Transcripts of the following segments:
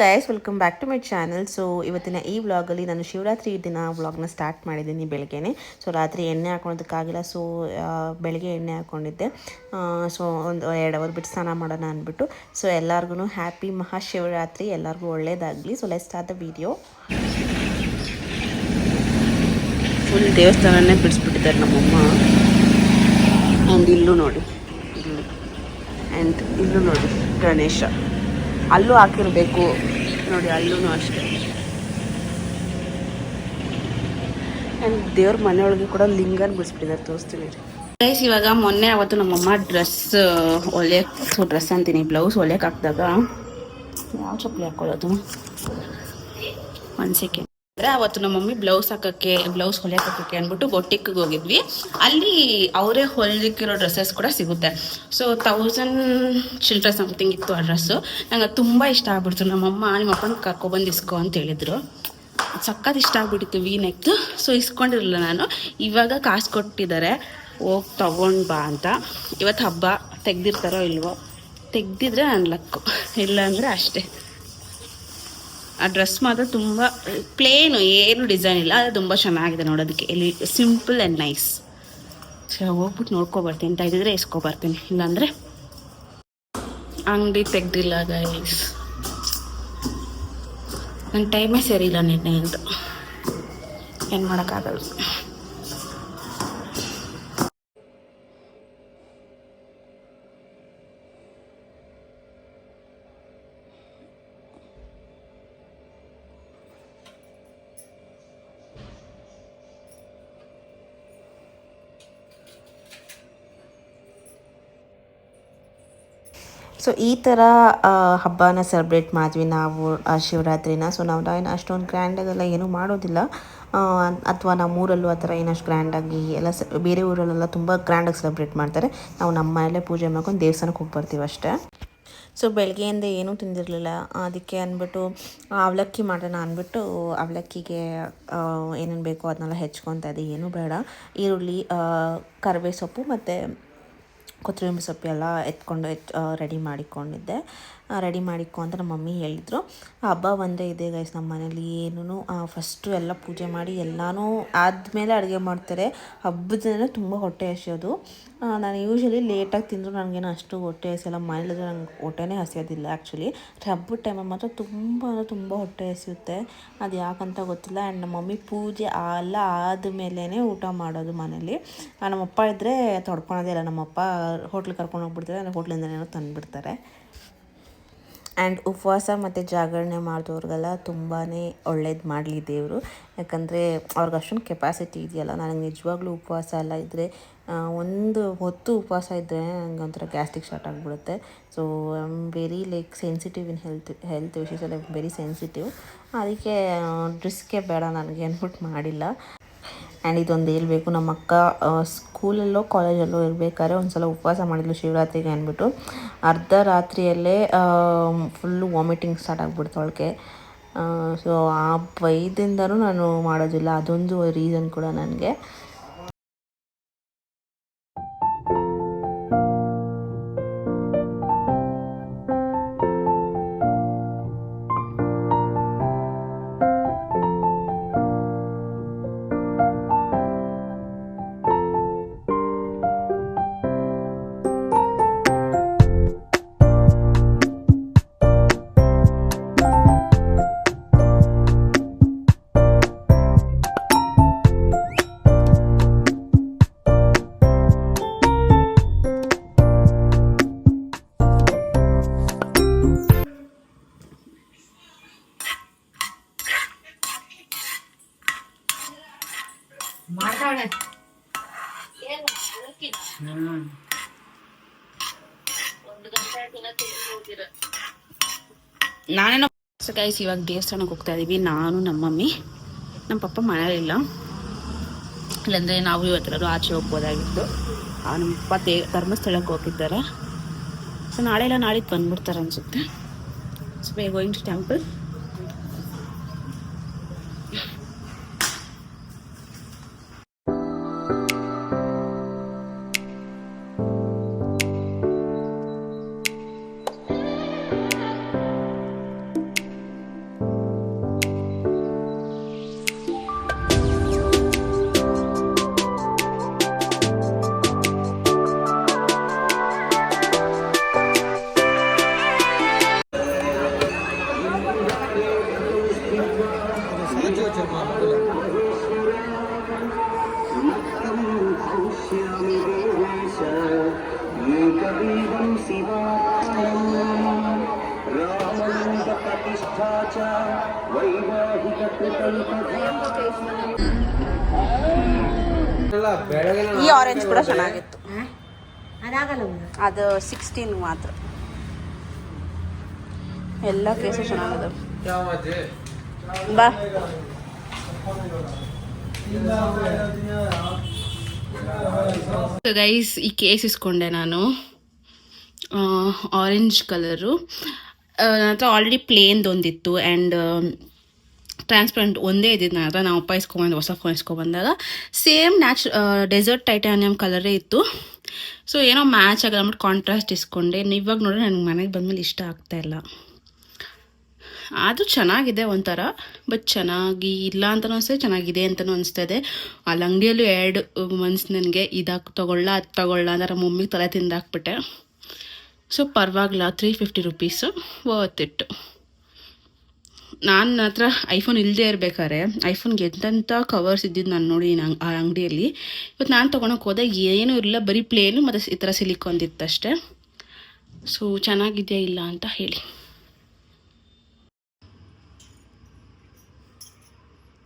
Guys welcome back to my channel so ಇವತ್ತಿನ ಈ ವ್ಲಾಗಲ್ಲಿ ನಾನು ಶಿವರಾತ್ರಿ ದಿನ ವ್ಲಾಗ್ನ ಸ್ಟಾರ್ಟ್ ಮಾಡಿದ್ದೀನಿ ಬೆಳಗ್ಗೆನೆ. ಸೊ ರಾತ್ರಿ ಎಣ್ಣೆ ಹಾಕೊಳೋದಕ್ಕಾಗಿಲ್ಲ. ಸೊ ಬೆಳಗ್ಗೆ ಎಣ್ಣೆ ಹಾಕ್ಕೊಂಡಿದ್ದೆ ಸೊ ಒಂದು ಎರಡು ಅವರ್ ಬಿಟ್ಟು ಸ್ನಾನ ಮಾಡೋಣ ಅಂದ್ಬಿಟ್ಟು. ಸೊ ಎಲ್ಲರಿಗೂ ಹ್ಯಾಪಿ ಮಹಾಶಿವರಾತ್ರಿ. ಎಲ್ಲರಿಗೂ ಒಳ್ಳೆಯದಾಗಲಿ ಸೊ ಲೆಸ್ಟ್ ಆದ ವಿಡಿಯೋ ಫುಲ್ ದೇವಸ್ಥಾನನೇ ಬಿಡಿಸ್ಬಿಟ್ಟಿದ್ದಾರೆ ನಮ್ಮಮ್ಮ. ಆ್ಯಂಡ್ ಇಲ್ಲೂ ನೋಡಿ. ಆ್ಯಂಡ್ ಇಲ್ಲೂ ನೋಡಿ ಗಣೇಶ. ಅಲ್ಲೂ ಹಾಕಿರಬೇಕು. ನೋಡಿ ಅಲ್ಲೂ ಅಷ್ಟೇ. ಆ್ಯಂಡ್ ದೇವ್ರ ಮನೆಯೊಳಗೆ ಕೂಡ ಲಿಂಗನ್ ಬಿಡಿಸ್ಬಿಟ್ಟಿದ್ದಾರೆ ತೋರಿಸ್ತೀನಿ ಗೈಸ್ ಇವಾಗ ಮೊನ್ನೆ ಅವತ್ತು ನಮ್ಮಮ್ಮ ಡ್ರೆಸ್ ಹೊಲಿಯಕ್ಕೆ ಡ್ರೆಸ್ ಅಂತೀನಿ ಬ್ಲೌಸ್ ಹೊಲಿಯಕ್ಕೆ ಹಾಕಿದಾಗ. ಯಾವ ಚಪ್ಪಲಿ ಹಾಕೊಳ್ಳೋದು? ಒಂದು ಸೆಕೆಂಡ್ ಅಂದ್ರೆ ಅವತ್ತು ನಮ್ಮ ಮಮ್ಮಿ ಬ್ಲೌಸ್ ಹಾಕಕ್ಕೆ ಬ್ಲೌಸ್ ಹೊಲಿಯಕ್ಕೆ ಅಂದ್ಬಿಟ್ಟು ಬೊಟ್ಟಿಕ್ಗೆ ಹೋಗಿದ್ವಿ. ಅಲ್ಲಿ ಅವರೇ ಹೊಲಿಕ್ಕಿರೋ ಡ್ರೆಸ್ಸಸ್ ಕೂಡ ಸಿಗುತ್ತೆ. ಸೊ ತೌಸಂಡ್ ಚಿಲ್ಡ್ರ ಸಮಥಿಂಗ್ ಇತ್ತು ಆ ಡ್ರೆಸ್ಸು ನಂಗೆ ತುಂಬ ಇಷ್ಟ ಆಗ್ಬಿಡ್ತು. ನಮ್ಮಮ್ಮ ನಿಮ್ಮ ಅಪ್ಪನ ಕರ್ಕೊಬಂದು ಇಸ್ಕೊ ಅಂತ ಹೇಳಿದ್ರು. ಸಖತ್ ಇಷ್ಟ ಆಗ್ಬಿಟ್ಟಿತ್ತು ವಿ ನೆಕ್ದು ಸೊ ಇಸ್ಕೊಂಡಿರಲಿಲ್ಲ ನಾನು. ಇವಾಗ ಕಾಸು ಕೊಟ್ಟಿದ್ದಾರೆ. ಹೋಗಿ ತಗೊಂಡು ಬಾ ಅಂತ. ಇವತ್ತು ಹಬ್ಬ. ತೆಗ್ದಿರ್ತಾರೋ ಇಲ್ವೋ? ತೆಗ್ದಿದ್ರೆ ನನ್ನ ಲಕ್ಕು. ಇಲ್ಲ ಅಂದರೆ ಅಷ್ಟೇ. ಆ ಡ್ರೆಸ್ ಮಾತ್ರ ತುಂಬ ಪ್ಲೇನು ಏನು ಡಿಸೈನ್ ಇಲ್ಲ, ಅದು ತುಂಬ ಚೆನ್ನಾಗಿದೆ ನೋಡೋದಕ್ಕೆ. ಇಲ್ಲಿ ಸಿಂಪಲ್ ಆ್ಯಂಡ್ ನೈಸ್ ಸೊ ಹೋಗ್ಬಿಟ್ಟು ನೋಡ್ಕೊಬರ್ತೀನಿ ಅಂತ ಇದ್ದಿದ್ರೆ ಇಸ್ಕೊಬರ್ತೀನಿ ಇಲ್ಲಾಂದರೆ ಅಂಗಡಿ ತೆಗ್ದಿಲ್ಲ ಗೈಸ್ ನನ್ನ ಟೈಮೇ ಸರಿ ಇಲ್ಲ ನಿನ್ನೆ ಅಂತ. ಏನು ಮಾಡೋಕ್ಕಾಗಲ್ಲ. ಸೊ ಈ ಥರ ಹಬ್ಬನ ಸೆಲೆಬ್ರೇಟ್ ಮಾಡಿದ್ವಿ ನಾವು ಶಿವರಾತ್ರಿನ. ಸೊ ನಾವು ಏನು ಅಷ್ಟೊಂದು ಗ್ರ್ಯಾಂಡಾಗೆಲ್ಲ ಏನೂ ಮಾಡೋದಿಲ್ಲ. ಅಥವಾ ನಮ್ಮೂರಲ್ಲೂ ಆ ಥರ ಏನಷ್ಟು ಗ್ರ್ಯಾಂಡಾಗಿ ಎಲ್ಲ ಸ, ಬೇರೆ ಊರಲ್ಲೆಲ್ಲ ತುಂಬ ಗ್ರ್ಯಾಂಡಾಗಿ ಸೆಲೆಬ್ರೇಟ್ ಮಾಡ್ತಾರೆ. ನಾವು ನಮ್ಮ ಮನೆಯಲ್ಲೇ ಪೂಜೆ ಮಾಡ್ಕೊಂಡು ದೇವಸ್ಥಾನಕ್ಕೆ ಹೋಗಿ ಬರ್ತೀವಿ ಅಷ್ಟೇ. ಸೊ ಬೆಳಗ್ಗೆಯಿಂದ ಏನೂ ತಿಂದಿರಲಿಲ್ಲ. ಅದಕ್ಕೆ ಅಂದ್ಬಿಟ್ಟು, ಅವಲಕ್ಕಿ ಮಾಡೋಣ ಅಂದ್ಬಿಟ್ಟು, ಅವಲಕ್ಕಿಗೆ ಏನೇನು ಬೇಕೋ ಅದನ್ನೆಲ್ಲ ಹೆಚ್ಕೊತಾ ಇದ್ದೆ. ಏನೂ ಬೇಡ. ಈರುಳ್ಳಿ ಕರಿಬೇ ಸೊಪ್ಪು ಮತ್ತು ಕೊತ್ತಂಬರಿ ಸೊಪ್ಪು ಎಲ್ಲ ಎತ್ಕೊಂಡು, ಎತ್ ರೆಡಿ ಮಾಡಿಕೊಂಡಿದ್ದೆ. ರೆಡಿ ಮಾಡಿಕೊ ಅಂತ ನಮ್ಮ ಮಮ್ಮಿ ಹೇಳಿದರು. ಹಬ್ಬ ಒಂದೇ ಇದೆ ಗೈಸ್ ನಮ್ಮ ಮನೇಲಿ ಏನೂ ಫಸ್ಟು ಎಲ್ಲ ಪೂಜೆ ಮಾಡಿ ಎಲ್ಲನೂ ಆದಮೇಲೆ ಅಡುಗೆ ಮಾಡ್ತಾರೆ. ಹಬ್ಬದ ದಿನ ತುಂಬ ಹೊಟ್ಟೆ ಹಸಿಯೋದು. ನಾನು ಯೂಶ್ವಲಿ ಲೇಟಾಗಿ ತಿಂದರೂ ನನಗೇನು ಅಷ್ಟು ಹೊಟ್ಟೆ ಹಸಿಯಲ್ಲ ಮನೇಲಿದ್ರೆ ನಂಗೆ ಹೊಟ್ಟೆನೇ ಹಸಿಯೋದಿಲ್ಲ ಆ್ಯಕ್ಚುಲಿ ಹಬ್ಬದ ಟೈಮಲ್ಲಿ ಮಾತ್ರ ತುಂಬ ಅಂದರೆ ತುಂಬ ಹೊಟ್ಟೆ ಹಸಿಯುತ್ತೆ. ಅದು ಯಾಕಂತ ಗೊತ್ತಿಲ್ಲ. ಆ್ಯಂಡ್ ನಮ್ಮ ಮಮ್ಮಿ ಪೂಜೆ ಎಲ್ಲ ಆದಮೇಲೇ ಊಟ ಮಾಡೋದು ಮನೇಲಿ. ನಮ್ಮಪ್ಪ ಇದ್ದರೆ ತೊಡ್ಕೊಳೋದೇ ಇಲ್ಲ. ನಮ್ಮಪ್ಪ ಹೋಟ್ಲಿಗೆ ಕರ್ಕೊಂಡು ಹೋಗ್ಬಿಡ್ತಾರೆ. ಅಂದರೆ ಹೋಟ್ಲಿಂದನೇನೋ ತಂದುಬಿಡ್ತಾರೆ. ಆ್ಯಂಡ್ ಉಪವಾಸ ಮತ್ತು ಜಾಗರಣೆ ಮಾಡಿದವ್ರಿಗೆಲ್ಲ ತುಂಬಾ ಒಳ್ಳೇದು ಮಾಡಲಿ ದೇವರು. ಯಾಕಂದರೆ ಅವ್ರಿಗೆ ಅಷ್ಟೊಂದು ಕೆಪಾಸಿಟಿ ಇದೆಯಲ್ಲ. ನನಗೆ ನಿಜವಾಗ್ಲೂ ಉಪವಾಸ ಎಲ್ಲ ಇದ್ದರೆ ಒಂದು ಹೊತ್ತು ಉಪವಾಸ ಇದ್ದರೆ ನನಗೆ ಒಂಥರ ಗ್ಯಾಸ್ಟ್ರಿಕ್ ಸ್ಟಾರ್ಟ್ ಆಗಿಬಿಡುತ್ತೆ. So I am very like sensitive in health health ವಿಷಯಸ್ ಎಲ್ಲ ವೆರಿ ಸೆನ್ಸಿಟಿವ್ ಅದಕ್ಕೆ ರಿಸ್ಕೇ ಬೇಡ ನನಗೆ ಅಂದ್ಬಿಟ್ಟು ಮಾಡಿಲ್ಲ. ಆ್ಯಂಡ್ ಇದೊಂದು ಹೇಳ್ಬೇಕು ನಮ್ಮ ಅಕ್ಕ ಸ್ಕೂಲಲ್ಲೋ ಕಾಲೇಜಲ್ಲೋ ಇರಬೇಕಾದ್ರೆ ಒಂದು ಸಲ ಉಪವಾಸ ಮಾಡಿದ್ಲು ಶಿವರಾತ್ರಿಗೆ ಅಂದ್ಬಿಟ್ಟು. ಅರ್ಧ ರಾತ್ರಿಯಲ್ಲೇ ಫುಲ್ಲು ವಾಮಿಟಿಂಗ್ ಸ್ಟಾರ್ಟ್ ಆಗಿಬಿಡ್ತು ಅವಳಿಗೆ. ಸೊ ಆ ಭಯದಿಂದನೂ ನಾನು ಮಾಡೋದಿಲ್ಲ. ಅದೊಂದು ರೀಸನ್ ಕೂಡ ನನಗೆ. ನಾನೇನೋ ಗೈಸ್ ಇವಾಗ ದೇವಸ್ಥಾನಕ್ಕೆ ಹೋಗ್ತಾ ಇದ್ದೀವಿ ನಾನು ನಮ್ಮ ಮಮ್ಮಿ ನಮ್ಮ ಪಪ್ಪ ಮನೇಲಿಲ್ಲ ಇಲ್ಲಾಂದರೆ ನಾವು ಇವತ್ತೆಲ್ಲರೂ ಆಚೆ ಹೋಗ್ಬೋದಾಗಿತ್ತು. ಆ, ನಮ್ಮ ಪಪ್ಪ ದೇ ಧರ್ಮಸ್ಥಳಕ್ಕೆ ಹೋಗಿದ್ದಾರೆ. ಸೊ ನಾಳೆ ಇಲ್ಲ ನಾಳಿದ್ದು ಬಂದ್ಬಿಡ್ತಾರೆ ಅನಿಸುತ್ತೆ. So we going to temple. ಈ ಆರೆಂಜ್ ಕೂಡ ಚೆನ್ನಾಗಿತ್ತು. ಅದು ಸಿಕ್ಸ್ಟೀನ್ ಮಾತ್ರ. ಎಲ್ಲ ಕೇಸು ಚೆನ್ನಾಗಿದೆ. ಬಾ. ಗೈಸ್ ಈ ಕೇಸ್ ಇಸ್ಕೊಂಡೆ ನಾನು. ಆರೆಂಜ್ ಕಲರು ನನ್ನ ಹತ್ರ ಆಲ್ರೆಡಿ ಪ್ಲೇನ್ದು ಒಂದಿತ್ತು ಆ್ಯಂಡ್ ಟ್ರಾನ್ಸ್ಪರೆಂಟ್ ಒಂದೇ ಇದ್ದಿದ್ದು ನನ್ನ ನಾವು ಅಪ್ಪ ಇಸ್ಕೊಂಬಂದು, ಹೊಸ ಫೋನ್ ಇಸ್ಕೊಬಂದಾಗ. ಸೇಮ್ ನ್ಯಾಚು ಡೆಸರ್ಟ್ ಟೈಟಾನಿಯಮ್ ಕಲರೇ ಇತ್ತು. ಸೊ ಏನೋ ಮ್ಯಾಚ್ ಆಗಲ್ಲ ಅಂದ್ಬಿಟ್ಟು ಕಾಂಟ್ರಾಸ್ಟ್ ಇಸ್ಕೊಂಡೆ. ಇವಾಗ ನೋಡಿದ್ರೆ ನನಗೆ ಮನೆಗೆ ಬಂದಮೇಲೆ ಇಷ್ಟ ಆಗ್ತಾ ಇಲ್ಲ. ಅದು ಚೆನ್ನಾಗಿದೆ ಒಂಥರ ಬಟ್ ಚೆನ್ನಾಗಿ ಇಲ್ಲ ಅಂತಲೂ ಅನಿಸ್ತದೆ ಚೆನ್ನಾಗಿದೆ ಅಂತಲೂ ಅನಿಸ್ತಾ ಇದೆ. ಅಲ್ಲಿ ಅಂಗಡಿಯಲ್ಲೂ ಎರಡು ಮನ್ಸು ನನಗೆ ಇದಾಗಿ ತೊಗೊಳ್ಳ, ಅದು ತೊಗೊಳ್ಳ ಅಂದ್ರೆ ಮಮ್ಮಿಗೆ ತಲೆ ತಿಂದಾಕ್ಬಿಟ್ಟೆ. ಸೊ ಪರವಾಗಿಲ್ಲ ತ್ರೀ ಫಿಫ್ಟಿ ರುಪೀಸು ವರ್ತ್ ಇಟ್ಟು ನಾನು ಹತ್ರ ಐಫೋನ್ ಇಲ್ಲದೆ ಇರಬೇಕಾದ್ರೆ ಐಫೋನ್ಗೆ ಎಂತೆಂಥ ಕವರ್ಸ್ ಇದ್ದಿದ್ದು ನಾನು ನೋಡಿ ನಂಗೆ ಆ ಅಂಗಡಿಯಲ್ಲಿ. ಇವತ್ತು ನಾನು ತೊಗೊಳಕ್ಕೆ ಹೋದಾಗ ಏನೂ ಇರಲಿಲ್ಲ ಬರೀ ಪ್ಲೇನು ಮತ್ತು ಈ ಥರ ಸಿಲಿಕ್ ಅಷ್ಟೇ. ಸೊ ಚೆನ್ನಾಗಿದೆಯಾ ಇಲ್ಲ ಅಂತ ಹೇಳಿ.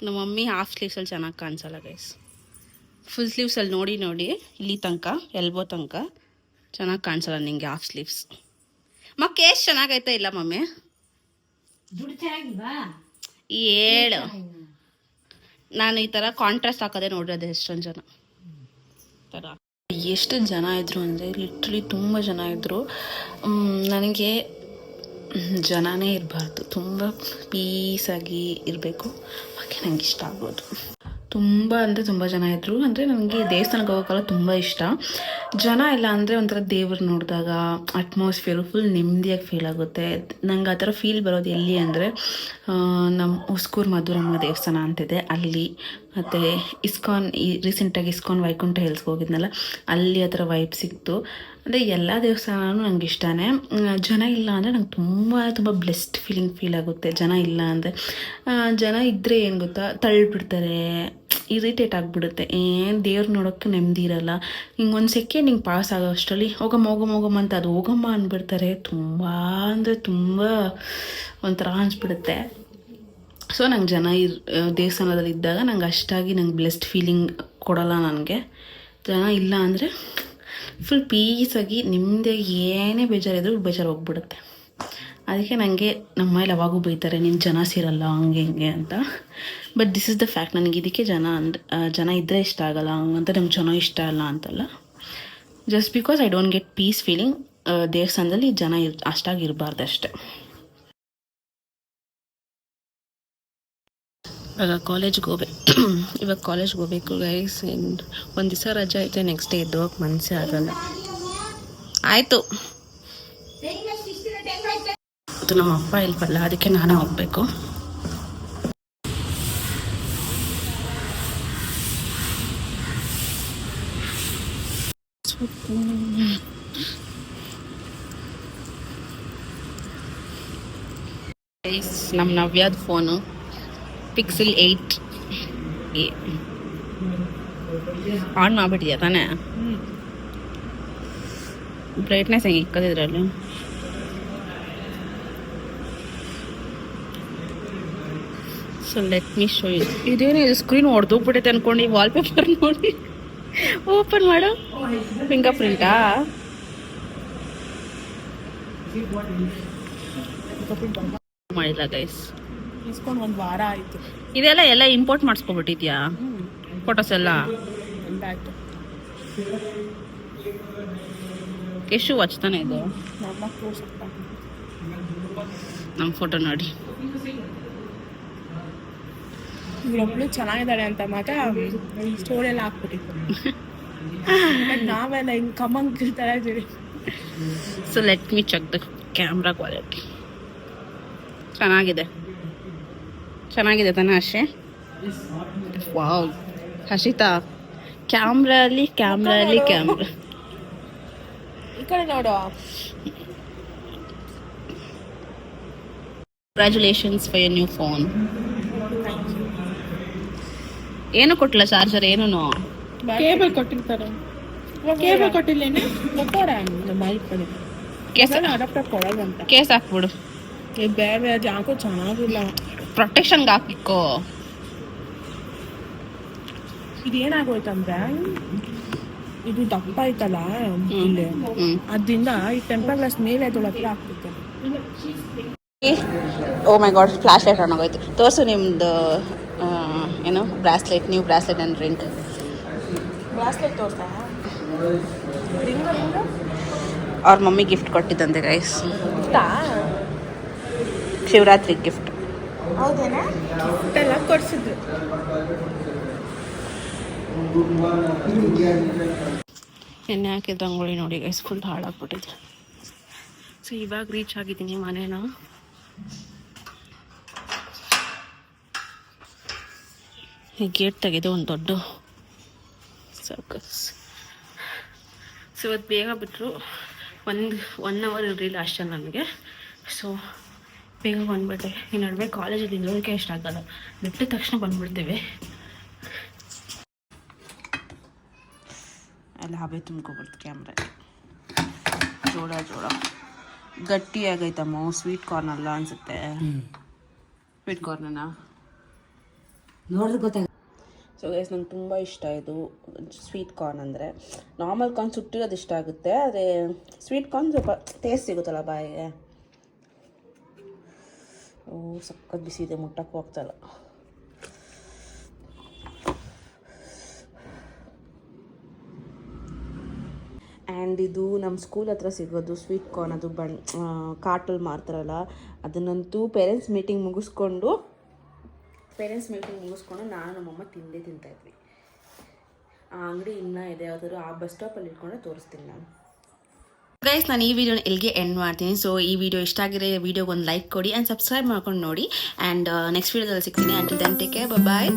ನಮ್ಮ ಮಮ್ಮಿ ಹಾಫ್ ಸ್ಲೀವ್ಸಲ್ಲಿ ಚೆನ್ನಾಗಿ ಕಾಣಿಸಲ್ಲ ಗೈಸ್ ಫುಲ್ ಸ್ಲೀವ್ಸಲ್ಲಿ ನೋಡಿ ನೋಡಿ, ಇಲ್ಲಿ ತನಕ ಎಲ್ಬೋ ತನಕ ಚೆನ್ನಾಗಿ ಕಾಣಿಸಲ್ಲ ನಿಮಗೆ ಹಾಫ್ ಸ್ಲೀವ್ಸ್ ಮಕ್ಕೇಶ್ ಚೆನ್ನಾಗೈತಾ ಇಲ್ಲ ಮಮ್ಮಿ? ಏಳು. ನಾನು ಈ ಥರ ಕಾಂಟ್ರಾಸ್ಟ್ ಹಾಕೋದೇ ನೋಡಿರೋದು ಎಷ್ಟೊಂದು ಜನ. ಥರ. ಎಷ್ಟು ಜನ ಇದ್ರು ಅಂದರೆ ಲಿಟ್ರಲಿ ತುಂಬ ಜನ ಇದ್ದರು ನನಗೆ ಜನನೇ ಇರಬಾರ್ದು. ತುಂಬ ಪೀಸಾಗಿ ಇರಬೇಕು. ಹಾಗೆ ನಂಗೆ ಇಷ್ಟ ಆಗ್ಬೋದು. ತುಂಬ ಅಂದರೆ ತುಂಬ ಜನ ಇದ್ದರು ಅಂದರೆ ನನಗೆ ದೇವಸ್ಥಾನಕ್ಕೆ ಹೋಗೋಕ್ಕೆಲ್ಲ ತುಂಬ ಇಷ್ಟ. ಜನ ಇಲ್ಲ ಅಂದರೆ ಒಂಥರ ದೇವ್ರು ನೋಡಿದಾಗ ಅಟ್ಮಾಸ್ಫಿಯರು ಫುಲ್ ನೆಮ್ಮದಿಯಾಗಿ ಫೀಲ್ ಆಗುತ್ತೆ. ನಂಗೆ ಆ ಥರ ಫೀಲ್ ಬರೋದು ಎಲ್ಲಿ ಅಂದರೆ ನಮ್ಮ ಹುಸ್ಕೂರು ಮಧುರಮ್ಮ ದೇವಸ್ಥಾನ ಅಂತಿದೆ. ಅಲ್ಲಿ. ಮತ್ತು ಇಸ್ಕಾನ್, ಈ ರೀಸೆಂಟಾಗಿ ಇಸ್ಕಾನ್ ವೈಕುಂಠ ಹಿಲ್ಸ್ಗೆ ಹೋಗಿದ್ನಲ್ಲ, ಅಲ್ಲಿ ಆ ಥರ ವೈಬ್ ಸಿಕ್ತು. ಅಂದರೆ ಎಲ್ಲ ದೇವಸ್ಥಾನವೂ ನಂಗೆ ಇಷ್ಟನೇ. ಜನ ಇಲ್ಲ ಅಂದರೆ ನಂಗೆ ತುಂಬ ತುಂಬ ಬ್ಲೆಸ್ಡ್ ಫೀಲಿಂಗ್ ಫೀಲ್ ಆಗುತ್ತೆ. ಜನ ಇಲ್ಲ ಅಂದರೆ ಜನ ಇದ್ದರೆ ಏನು ಗೊತ್ತಾ ತಳ್ಳಿಬಿಡ್ತಾರೆ ಇರಿಟೇಟ್ ಆಗಿಬಿಡುತ್ತೆ. ಏನು ದೇವ್ರು ನೋಡೋಕ್ಕೆ ನೆಮ್ಮದಿ ಇರಲ್ಲ. ಹಿಂಗೆ ಒಂದು ಸೆಕೆಂಡ್ ಹಿಂಗೆ ಪಾಸ್ ಆಗೋ ಅಷ್ಟರಲ್ಲಿ, ಹೋಗಮ್ಮ ಹೋಗಮ್ಮ ಹೋಗಮ್ಮ ಅಂತ ಅದು ಹೋಗಮ್ಮ ಅಂದ್ಬಿಡ್ತಾರೆ ತುಂಬ ಅಂದರೆ ತುಂಬ ಒಂಥರ ಅನಿಸ್ಬಿಡುತ್ತೆ. ಸೊ ನಂಗೆ ಜನ ಇರ್, ದೇವಸ್ಥಾನದಲ್ಲಿ ಇದ್ದಾಗ ನಂಗೆ ಅಷ್ಟಾಗಿ ನಂಗೆ ಬ್ಲೆಸ್ಡ್ ಫೀಲಿಂಗ್ ಕೊಡೋಲ್ಲ ನನಗೆ. ಜನ ಇಲ್ಲ ಅಂದರೆ ಫುಲ್ ಪೀಸಾಗಿ ನಿಮ್ಮದೇ ಏನೇ ಬೇಜಾರಿದ್ರು ಬೇಜಾರು ಹೋಗ್ಬಿಡುತ್ತೆ. ಅದಕ್ಕೆ ನನಗೆ ನಮ್ಮ ಮೇಲೆ ಯಾವಾಗೂ ಬೈತಾರೆ, ನೀನು ಜನ ಸೇರಲ್ಲ, ಹಂಗೆ ಹಿಂಗೆ ಅಂತ. But this is the fact ನನಗೆ ಇದಕ್ಕೆ ಜನ ಅಂದ್ ಜನ ಇದ್ದರೆ ಇಷ್ಟ ಆಗಲ್ಲ ಅಂತ ನಮ್ಗೆ ಜನ ಇಷ್ಟ ಅಲ್ಲ ಅಂತಲ್ಲ. Just because I don't get peace feeling ದೇವಸ್ಥಾನದಲ್ಲಿ ಜನ ಇರ್ ಅಷ್ಟಾಗಿ ಇರಬಾರ್ದು ಅಷ್ಟೆ. ಇವಾಗ ಕಾಲೇಜ್ಗೆ ಹೋಗ್ಬೇಕು ಇವಾಗ ಕಾಲೇಜ್ಗೆ ಹೋಗ್ಬೇಕು ಗೈಸ್ ಒಂದು ದಿವಸ ರಜೆ ಐತೆ ನೆಕ್ಸ್ಟ್ ಡೇ ಎದ್ದೋಗಕ್ಕೆ ಮನಸ್ಸೇ ಆಗಲ್ಲ. ಆಯಿತು. ಅದು ನಮ್ಮ ಅಪ್ಪ ಇಲ್ವಲ್ಲ ಅದಕ್ಕೆ ನಾನೇ ಹೋಗ್ಬೇಕು. ನಮ್ಮ ನವ್ಯಾದ ಫೋನು. ಪಿಕ್ಸೆಲ್ ಏಯ್ಟ್ ಆನ್ ಮಾಡ್ಬಿಟ್ಟಿದ್ಯಾ ತಾನೇ? ಬ್ರೈಟ್ನೆಸ್ ಹೆಂಗೆ ಇಕ್ಕದಿದ್ರಲ್ಲಿ? So let me show you ಇದೇನು ಇದು ಸ್ಕ್ರೀನ್ ಹೊಡೆದೋಗ್ಬಿಟ್ಟೈತೆ ಅನ್ಕೊಂಡು ವಾಲ್ಪೇಪರ್ ನೋಡಿ. ಓಪನ್ ಮಾಡು. ಫಿಂಗರ್ ಪ್ರಿಂಟಾ ಮಾಡಿಲ್ಲ ಗೈಸ್ ಇಸ್ಕೊಂಡು ಒಂದು ವಾರ ಆಯಿತು. ಇದೆಲ್ಲ ಎಲ್ಲ ಇಂಪೋರ್ಟ್ ಮಾಡಿಸ್ಕೊಬಿಟ್ಟಿದ್ಯಾ? ಫೋಟೋಸ್ ಎಲ್ಲ? ಎಷ್ಟು ವಾಚ್ ತಾನೆ ಇದು? ನಮ್ಮ ಫೋಟೋ ನೋಡಿ. ಇವಳೊಬ್ಳು ಚೆನ್ನಾಗಿದ್ದಾಳೆ ಅಂತ ಮಾತ್ರ ಸ್ಟೋರಿ ಎಲ್ಲ ಹಾಕ್ಬಿಟ್ಟಿತ್ತು ಬಟ್ ನಾವೆಲ್ಲ ಹಿಂಗೆ ಕಮ್ಮಂಗ್ ಇದ್ದೀವಿ so let me check the camera quality ಚೆನ್ನಾಗಿದೆ. ಚೆನ್ನಾಗಿದೆ ತಾನೆ ಅಷ್ಟೇ ವಾವ್ ಹರ್ಷಿತಾ ಕ್ಯಾಮ್ರಾ ಅಲ್ಲಿ ಕ್ಯಾಮ್ರಾ ಅಲ್ಲಿ ಕ್ಯಾಮ್ರಾ ಈ ಕಡೆ ನೋಡು. Congratulations for your new phone ಏನು ಕೊಟ್ಟಿಲ್ಲ ಚಾರ್ಜರ್ ಏನೂ ಕೇಬಲ್ ಕೊಟ್ಟಿರ್ತಾರೆ. ಕೇಬಲ್ ಕೊಟ್ಟಿಲ್ಲೇನೆ? ಕೊಟ್ಟೋಡ ಮೈಕ್ ಕಡೆ. ಕೇಸ್ ಅಡಾಪ್ಟರ್ ಕೊಡೋದಂತ ಕೇಸ್ ಹಾಕ್ಬಿಡು. ಏ ಬೇರೆ ಅದು ಯಾಕೋ ಚೆನ್ನಾಗಿಲ್ಲ. ಪ್ರೊಟೆಕ್ಷನ್ಗೆ ಹಾಕಿಕ್ಕೋ ಇದೇನಾಗೋಯ್ತಂದ್ರೆ ಇದು ದಪ್ಪ ಐತಲ್ಲ ಇಲ್ಲಿ. ಅದರಿಂದ ಈ ಟೆಂಪರ್ ಗ್ಲಾಸ್ ಮೇಲೆ ಅದೊಳ ಹತ್ರ ಆಗ್ತಿತ್ತು. ಓ my god flash light on ಆಗೋಯ್ತು. ತೋರಿಸು ನಿಮ್ದು ಏನು bracelet new bracelet and ring bracelet ತೋರ್ತಾ ಅವ್ರ ಮಮ್ಮಿ ಗಿಫ್ಟ್ ಕೊಟ್ಟಿದ್ದಂತೆ ಗೈಸ್ ಶಿವರಾತ್ರಿ ಗಿಫ್ಟ್ ಹೌದೇನಾ? ಕೊಡ್ಸಿದ್ರು. ಎಣ್ಣೆ ಹಾಕಿದ ರಂಗೋಳಿ ನೋಡಿ ಗೈಸ್ ಫುಲ್ ಹಾಳಾಗ್ಬಿಟ್ಟಿದ್ರು ಸೊ ಇವಾಗ ರೀಚ್ ಆಗಿದ್ದೀನಿ ಮನೇನ. ಈ ಗೇಟ್ ತೆಗೆದು ಒಂದು ದೊಡ್ಡ ಸರ್ಕಸ್ ಸೊ ಇವತ್ತು ಬೇಗ ಬಿಟ್ಟರು ಒಂದು ಒನ್ ಅವರ್ ಇರಲಿಲ್ಲ ಅಷ್ಟೇ ನನಗೆ. ಸೊ ಬೇಗ ಬಂದುಬಿಟ್ಟೆ. ಈ ನಡುವೆ ಕಾಲೇಜಲ್ಲಿ ಇರೋದಕ್ಕೆ ಇಷ್ಟ ಆಗಲ್ಲ. ಬಿಟ್ಟಿದ ತಕ್ಷಣ ಬಂದುಬಿಡ್ತೀವಿ. ಅಲ್ಲಿ ಹಬೆ ತುಂಬ್ಕೊಬಿಡ್ತು ಕ್ಯಾಮ್ರಾ ಜೋಳ ಜೋಳ ಗಟ್ಟಿಯಾಗೈತಮ್ಮ ಸ್ವೀಟ್ ಕಾರ್ನ್ ಅಲ್ಲ ಅನ್ಸುತ್ತೆ. ಸ್ವೀಟ್ ಕಾರ್ನನ ನೋಡಿದ್ರೆ ಗೊತ್ತಾಗ ಸೊ ಗೈಸ್, ನಂಗೆ ತುಂಬ ಇಷ್ಟ ಇದು ಸ್ವೀಟ್ ಕಾರ್ನ್ ಅಂದರೆ. ನಾರ್ಮಲ್ ಕಾರ್ನ್ ಸುಟ್ಟಿರೋದು ಇಷ್ಟ ಆಗುತ್ತೆ, ಆದರೆ ಸ್ವೀಟ್ ಕಾರ್ನ್ ಸ್ವಲ್ಪ ಟೇಸ್ಟ್ ಸಿಗುತ್ತಲ್ಲ ಬಾಯಿಗೆ. ಓ ಸಕ್ಕತ್ ಬಿಸಿ ಇದೆ, ಮುಟ್ಟಕ್ಕೂ ಹೋಗ್ತಲ್ಲ ಆ್ಯಂಡ್ ಇದು ನಮ್ಮ ಸ್ಕೂಲ್ ಹತ್ರ ಸಿಗೋದು ಸ್ವೀಟ್ ಕಾರ್ನ್ ಅದು ಬಣ್ ಕಾರ್ಟಲ್ಲಿ ಮಾರ್ತಾರಲ್ಲ, ಅದನ್ನಂತೂ ಪೇರೆಂಟ್ಸ್ ಮೀಟಿಂಗ್ ಮುಗಿಸ್ಕೊಂಡು ಪೇರೆಂಟ್ಸ್ ಮೀಟಿಂಗ್ ಮುಗಿಸ್ಕೊಂಡು ನಾನು ನಮ್ಮಮ್ಮ ತಿಂದೇ ತಿಂತಾಯಿದ್ವಿ ಆ ಅಂಗಡಿ ಇನ್ನೂ ಇದೆ ಯಾವ್ದಾದ್ರು ಆ ಬಸ್ ಸ್ಟಾಪಲ್ಲಿ ಇಟ್ಕೊಂಡು ತೋರಿಸ್ತೀನಿ ನಾನು. ಗೈಸ್ ನಾನು ಈ ವಿಡಿಯೋನ ಇಲ್ಲಿಗೆ ಎಂಡ್ ಮಾಡ್ತೀನಿ. ಸೊ ಈ ವಿಡಿಯೋ ಇಷ್ಟ ಆಗಿರೋ ವಿಡಿಯೋಗೆ ಒಂದು ಲೈಕ್ ಕೊಡಿ ಆ್ಯಂಡ್ ಸಬ್ಸ್ಕ್ರೈಬ್ ಮಾಡ್ಕೊಂಡು ನೋಡಿ. ಆ್ಯಂಡ್ ನೆಕ್ಸ್ಟ್ ವಿಡಿಯೋದಲ್ಲಿ ಸಿಗ್ತೀನಿ. Until then take care bye